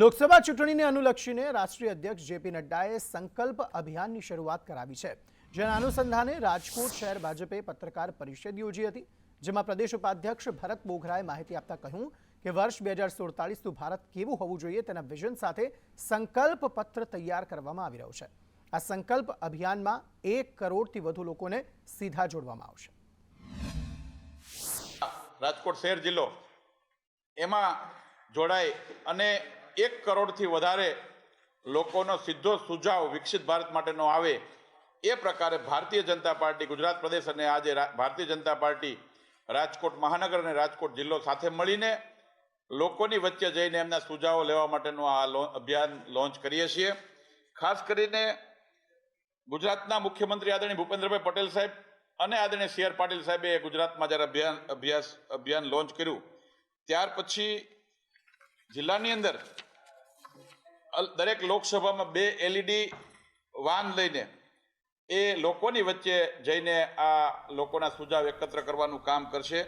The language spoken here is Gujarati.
લોકસભા ચૂંટણીને અનુલક્ષીને રાષ્ટ્રીય અધ્યક્ષ જેપી નડ્ડાએ સંકલ્પ અભિયાનની શરૂઆત કરાવી છે. જેના અનુસંધાને રાજકોટ શહેર ભાજપે પત્રકાર પરિષદ યોજી હતી, જેમાં પ્રદેશ ઉપાધ્યક્ષ ભરત બોઘરાએ માહિતી આપતા કહ્યું કે વર્ષ બે હજાર સુડતાલીસનું ભારત કેવું હોવું જોઈએ તેના વિઝન સાથે સંકલ્પ પત્ર તૈયાર કરવામાં આવી રહ્યો છે. આ સંકલ્પ અભિયાનમાં એક કરોડથી વધુ લોકોને સીધા જોડવામાં આવશે. રાજકોટ શહેર જિલ્લો, એમાં જોડાય અને એક કરોડથી વધારે લોકોનો સીધો સુઝાવ વિકસિત ભારત માટેનો આવે એ પ્રકારે ભારતીય જનતા પાર્ટી, ગુજરાત પ્રદેશ અને આજે ભારતીય જનતા પાર્ટી રાજકોટ મહાનગર અને રાજકોટ જિલ્લો સાથે મળીને લોકોની વચ્ચે જઈને એમના સુઝાવો લેવા માટેનું આ અભિયાન લોન્ચ કરીએ છીએ. ખાસ કરીને ગુજરાતના મુખ્યમંત્રી આદરણીય ભૂપેન્દ્રભાઈ પટેલ સાહેબ અને આદરણીય સી આર પાટીલ સાહેબે ગુજરાતમાં જ્યારે અભિયાન, અભ્યાસ, અભિયાન લોન્ચ કર્યું, ત્યાર પછી જિલ્લાની અંદર દરેક લોકસભામાં બે એલઈડી વાન લઈને એ લોકોની વચ્ચે જઈને આ લોકોના સુઝાવ એકત્ર કરવાનું કામ કરશે.